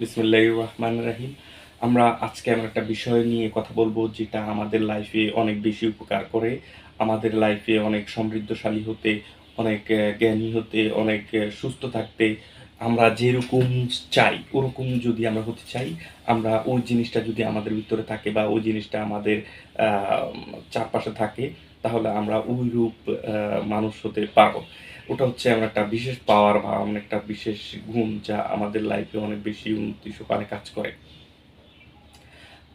বিসমুল্লাহ রহমান রাহিম। আমরা আজকে এমন একটা বিষয় নিয়ে কথা বলব যেটা আমাদের লাইফে অনেক বেশি উপকার করে, আমাদের লাইফে অনেক সমৃদ্ধশালী হতে, অনেক জ্ঞানী হতে, অনেক সুস্থ থাকতে। আমরা যেরকম চাই, ওরকম যদি আমরা হতে চাই, আমরা ওই জিনিসটা যদি আমাদের ভিতরে থাকে বা ওই জিনিসটা আমাদের চারপাশে থাকে, তাহলে আমরা ওই রূপ মানুষ হতে পারব। ওটা হচ্ছে এমন একটা বিশেষ পাওয়ার বা এমন একটা বিশেষ গুণ যা আমাদের লাইফে অনেক বেশি উন্নতি সুপারে কাজ করে।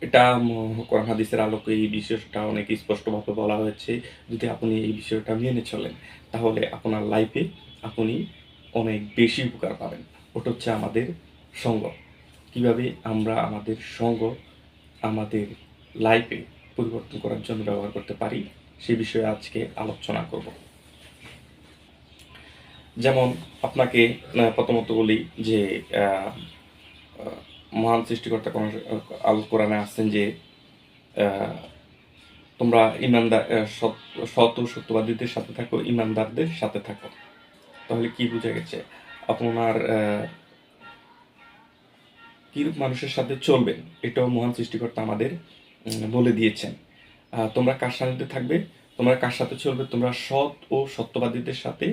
এটা কোরআন হাদিসের আলোকে এই বিষয়টা অনেক স্পষ্টভাবে বলা হয়েছে। যদি আপনি এই বিষয়টা মেনে চলেন, তাহলে আপনার লাইফে আপনি অনেক বেশি উপকার পাবেন। ওটা হচ্ছে আমাদের সঙ্গ। কীভাবে আমরা আমাদের সঙ্গ আমাদের লাইফে পরিবর্তন করার জন্য ব্যবহার করতে পারি, সে বিষয়ে আজকে আলোচনা করব। যেমন আপনাকে প্রথমত বলি যে মহান সৃষ্টিকর্তা কোন আল কোরআনে আসছেন যে তোমরা ইমানদার ও সত্যবাদীদের সাথে থাকো, ইমানদারদের সাথে থাকো। তাহলে কি বোঝা গেছে? আপনার কিরূপ মানুষের সাথে চলবেন? এটাও মহান সৃষ্টিকর্তা আমাদের বলে দিয়েছেন। তোমরা কার সাথে থাকবে? তোমরা কার সাথে চলবে? তোমরা সৎ ও সত্যবাদীদের সাথে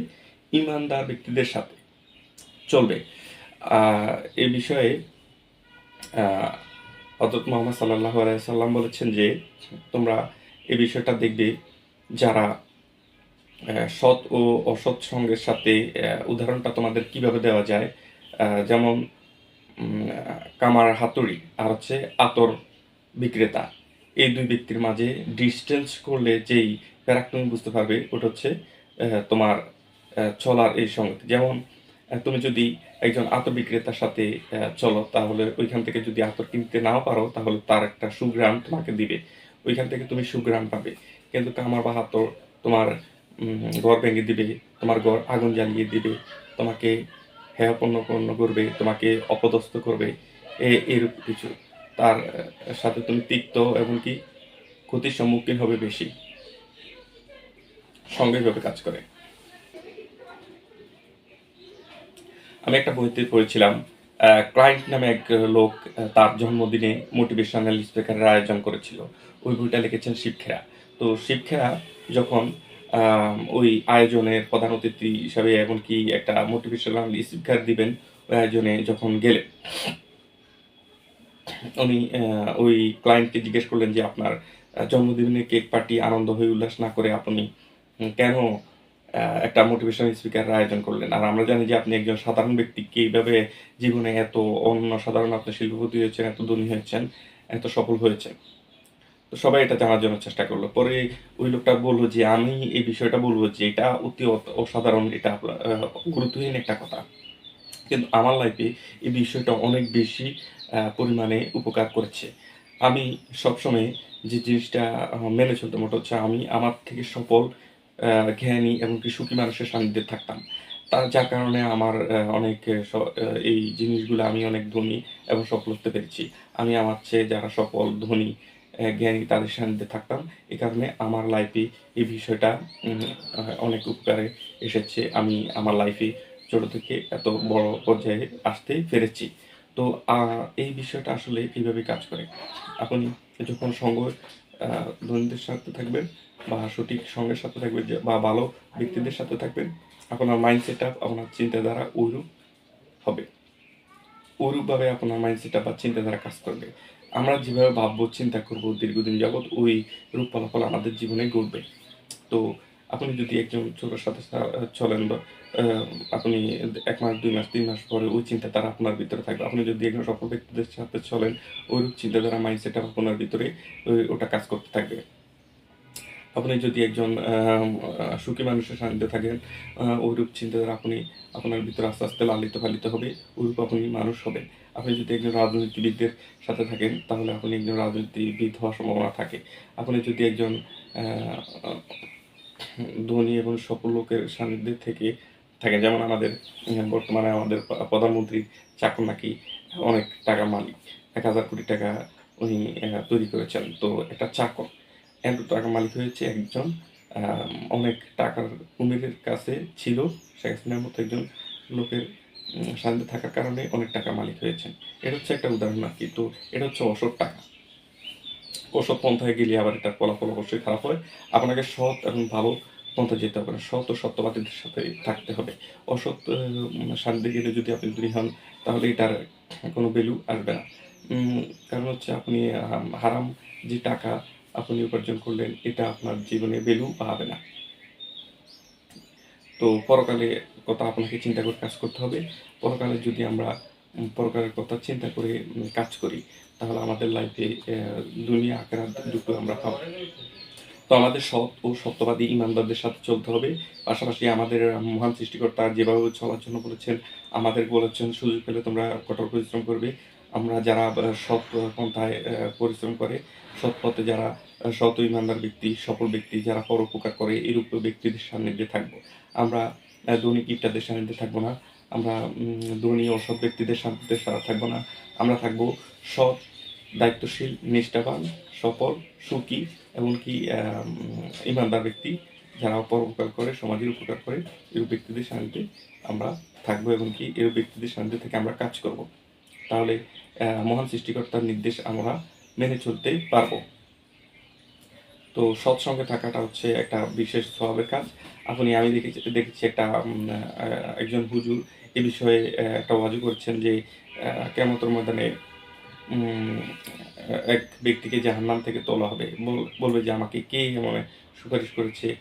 ইমানদার ব্যক্তিদের সাথে। চলবে। এ বিষয়ে হজরত মোহাম্মদ সাল্লাহ সাল্লাম বলেছেন যে, তোমরা এ বিষয়টা দেখবে, যারা সৎ ও অসৎ সঙ্গের সাথে উদাহরণটা তোমাদের কীভাবে দেওয়া যায় যেমন কামার হাতুড়ি আর হচ্ছে আতর বিক্রেতা। এই দুই ব্যক্তির মাঝে ডিস্টেন্স করলে যেই প্যারাক তুমি বুঝতে পারবে, ওটা হচ্ছে তোমার চলার এই সঙ্গতি যেমন তুমি যদি একজন আতর বিক্রেতার সাথে চলো, তাহলে ওইখান থেকে যদি আতর কিনতে নাও পারো, তাহলে তার একটা সুগ্রাম তোমাকে দিবে। ওইখান থেকে তুমি সুগ্রাম পাবে। কিন্তু কামার বা হাতর তোমার ঘর ভেঙে দিবে, তোমার ঘর আগুন জ্বালিয়ে দিবে, তোমাকে হেয়পন্ন পণ্য করবে, তোমাকে অপদস্থ করবে এরূপ কিছু। তার সাথে তুমি তিক্ত এবং কি ক্ষতির সম্মুখীন হবে বেশি। সঙ্গেভাবে কাজ করে আমি একটা বইতে পড়েছিলাম ক্লায়েন্ট নামে এক লোক তার জন্মদিনে মোটিভেশনাল স্পিকারের আয়োজন করেছিল। ওই বইটা লিখেছেন শিবখেরা তো শিবখেরা যখন ওই আয়োজনের প্রধান অতিথি হিসাবে এমনকি একটা মোটিভেশনাল স্পিকার দিবেন, ওই আয়োজনে যখন গেলেন, উনি ওই ক্লায়েন্টকে জিজ্ঞেস করলেন যে, আপনার জন্মদিনে কেক পার্টি আনন্দ হয়ে উল্লাস না করে আপনি কেন একটা মোটিভেশনাল স্পিকার আয়োজন করলেন। আর আমরা জানি যে আপনি একজন সাধারণ ব্যক্তি কীভাবে জীবনে এত অন্য সাধারণ আপনার শিল্পপতি হয়েছেন, এত ধনী হয়েছেন, এত সফল হয়েছেন। তো সবাই এটা জানার জন্য চেষ্টা করল। পরে ওই লোকটা বলল যে, আমি এই বিষয়টা বলব যে, এটা অতি অসাধারণ, এটা গুরুত্বহীন একটা কথা। কিন্তু আমার লাইফে এই বিষয়টা অনেক বেশি পরিমাণে উপকার করেছে। আমি সবসময় যে জিনিসটা মেনে চলতাম ওটা হচ্ছে, আমি আমার থেকে সফল জ্ঞানী এবং কি সুখী মানুষের সান্নিধ্যে থাকতাম। তার যার কারণে আমার অনেক এই জিনিসগুলো আমি অনেক ধনী এবং সফল হতে পেরেছি। আমি আমার চেয়ে যারা সফল, ধনী জ্ঞানী তাদের সান্নিধ্যে থাকতাম। এই কারণে আমার লাইফে এই বিষয়টা অনেক উপকারে এসেছে। আমি আমার লাইফে ছোটো থেকে এত বড় পর্যায়ে আসতে পেরেছি। তো এই বিষয়টা আসলে কীভাবে কাজ করে? আপনি যখন সঙ্গ ধনীদের সাথে থাকবেন বা সঠিক সঙ্গের সাথে থাকবেন বা ভালো ব্যক্তিদের সাথে থাকবেন। আপনার মাইন্ড সেট আপ আপনার চিন্তাধারা ওইরূপ হবে। ওইরূপভাবে আপনার মাইন্ড সেট আপ বা চিন্তাধারা কাজ করবে। আমরা যেভাবে ভাববো, চিন্তা করব, দীর্ঘদিন যাবৎ ওই রূপ ফলাফল আমাদের জীবনে ঘটবে। তো আপনি যদি একজন ছোটোর সাথে চলেন বা আপনি এক মাস, দুই মাস, তিন মাস পরে ওই চিন্তাধারা আপনার ভিতরে থাকবে। আপনি যদি একজন সফল ব্যক্তিদের সাথে চলেন, ওইরূপ চিন্তাধারা মাইন্ডসেট আপনার ভিতরে ওই- ওটা কাজ করতে থাকবে। আপনি যদি একজন সুখী মানুষের সান্নিধ্যে থাকেন ওইরূপ চিন্তাধারা আপনি আপনার ভিতরে আস্তে আস্তে লালিত পালিত হবে, ওইরূপ আপনি মানুষ হবেন। আপনি যদি একজন রাজনীতিবিদদের সাথে থাকেন, তাহলে আপনি একজন রাজনীতিবিদ হওয়ার সম্ভাবনা থাকে। আপনি যদি একজন ধনী এবং সফল লোকের সান্নিধ্যে থেকে থাকে যেমন আমাদের বর্তমানে আমাদের প্রধানমন্ত্রী চাকর নাকি অনেক টাকা মালিক। এক হাজার কোটি টাকা উনি তৈরি করেছেন। তো একটা চাকর। এত টাকা মালিক হয়েছে একজন অনেক টাকার কুমিরের কাছে ছিল। শেখ হাসিনার মতো একজন লোকের শান্তিতে থাকার কারণে অনেক টাকা মালিক হয়েছেন। এটা হচ্ছে একটা উদাহরণ আর কি। তো এটা হচ্ছে অসৎ টাকা। অসৎ পন্থায় গেলে আবার এটার ফলাফল অবশ্যই খারাপ হয়। আপনাকে সৎ এবং ভালো পন্থা যেতে হবে না। সৎ ও সত্যবাদীদের সাথে থাকতে হবে। অসৎ আহ, শান্তি গেলে যদি আপনি দূরে হন তাহলে এটার কোনো ভ্যালু আসবে না। কারণ হচ্ছে আপনি হারাম যে টাকা আপনি উপার্জন করলেন এটা আপনার জীবনে ভ্যালু পাবে না। তো পরকালে কথা আপনাকে চিন্তা করে কাজ করতে হবে। পরকালে যদি আমরা পরকালের কথা চিন্তা করে কাজ করি তাহলে আমাদের লাইফে দুনিয়া আকার দুটো আমরা পাবো। তো আমাদের সৎ ও সত্যবাদী ইমানদারদের সাথে চলতে হবে। পাশাপাশি আমাদের মহান সৃষ্টিকর্তা যেভাবে চলার জন্য বলেছেন, আমাদের বলেছেন, সুযোগ পেলে তোমরা কঠোর পরিশ্রম করবে। আমরা যারা সৎ পন্থায় পরিশ্রম করে, সৎ পথে যারা সৎ ইমানদার ব্যক্তি, সফল ব্যক্তি, যারা পরোপকার করে, এরূপ ব্যক্তিদের সান্নিধ্যে থাকব। আমরা ধনী কিপটাদের সান্নিধ্যে থাকব না। আমরা ধনী অসৎ ব্যক্তিদের সান্নিধ্যে থাকব না। আমরা থাকব সৎ দায়িত্বশীল, নিষ্ঠাবান, সফল, সুখী এমনকি ইমানদার ব্যক্তি যারা পরোপকার করে, সমাজের উপকার করে, এরূপ ব্যক্তিদের সান্নিধ্যে আমরা থাকব এবং কি এরূপ ব্যক্তিদের সান্নিধ্যে থেকে আমরা কাজ করব। তাহলে মহান সৃষ্টিকর্তার নির্দেশ আমরা মেনে চলতে পারব। তো সৎসঙ্গে থাকাটা হচ্ছে একটা বিশেষ স্বভাবের কাজ। আপনি, আমি দেখেছি দেখেছি একটা একজন হুজুর এ বিষয়ে একটা ওয়াজু করছেন যে কেমতর ময়দানে এক ব্যক্তিকে জাহান্নাম থেকে তোলা হবে। বলবে যে আমাকে কে মানে সুপারিশ করেছে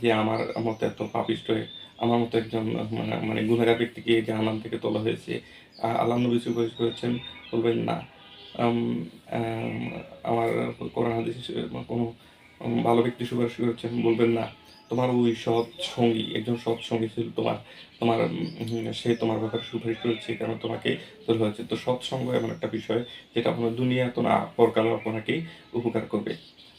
যে আমার মতো এত পাপিষ্ট হয়ে আমার মতো একজন মানে মানে গুণাগার ব্যক্তিকে জাহান্নাম থেকে তোলা হয়েছে। আল্লাহ নবী সুপারিশ করেছেন বলবেন না। আম, আম, আমার কোরআন হাদিস কোনো ভালো ব্যক্তি সুপারিশ করেছেন বলবেন না। তোমার ওই সৎ সঙ্গী, একজন সৎ সঙ্গী ছিল তোমার তোমার সে তোমার ব্যাপারে সুপারিশ করেছে কারণ তোমাকে তোলা হয়েছে। তো সৎসঙ্গ এমন একটা বিষয় যেটা আপনার দুনিয়া তো না পরকালে আপনাকেই উপকার করবে।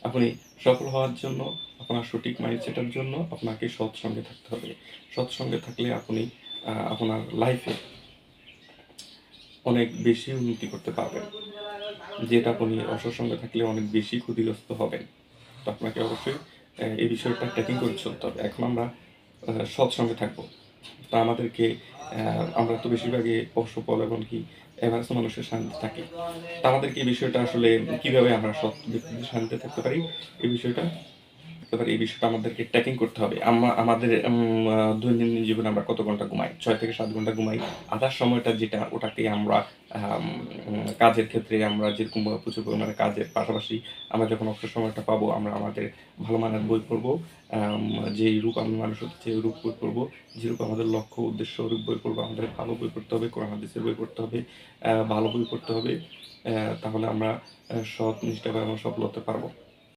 আপনি সফল হওয়ার জন্য, আপনার সঠিক মাইন্ডসেটের জন্য আপনাকে সৎসঙ্গে থাকতে হবে। সৎসঙ্গে থাকলে আপনি আপনার লাইফে অনেক বেশি উন্নতি করতে পারবেন। যেটা আপনি অসৎসঙ্গে থাকলে অনেক বেশি ক্ষতিগ্রস্ত হবেন। তো আপনাকে অবশ্যই এই বিষয়টা ট্রেকিং করে চলতে হবে। এখন আমরা সৎসঙ্গে থাকব। তা আমাদেরকে আমরা তো বেশিরভাগই পশুপল এবং কি এভারেস্ট মানুষের শান্তি থাকি। তা আমাদেরকে এই বিষয়টা আসলে কীভাবে আমরা সৎ ব্যক্তিদের শান্তিতে থাকতে পারি, এই বিষয়টা, এবার এই বিষয়টা আমাদেরকে ট্র্যাকিং করতে হবে। আমাদের দৈনন্দিন জীবনে আমরা কত ঘণ্টা ঘুমাই? ছয় থেকে সাত ঘণ্টা ঘুমাই। আধার সময়টা যেটা ওটাকে আমরা কাজের ক্ষেত্রে আমরা যেরকম প্রচুর পরিমাণে কাজের পাশাপাশি আমরা যখন অবসর সময়টা পাবো, আমরা আমাদের ভালো মানের বই পড়ব। যেই রূপ আমি মানুষ হচ্ছে রূপ বই পড়ব। যেরূপ আমাদের লক্ষ্য, উদ্দেশ্য রূপ বই পড়ব, আমাদের ভালো বই পড়তে হবে, কোরআন হাদিসের বই পড়তে হবে ভালো বই পড়তে হবে তাহলে আমরা সৎ, নিষ্ঠা আমরা সফল হতে পারব।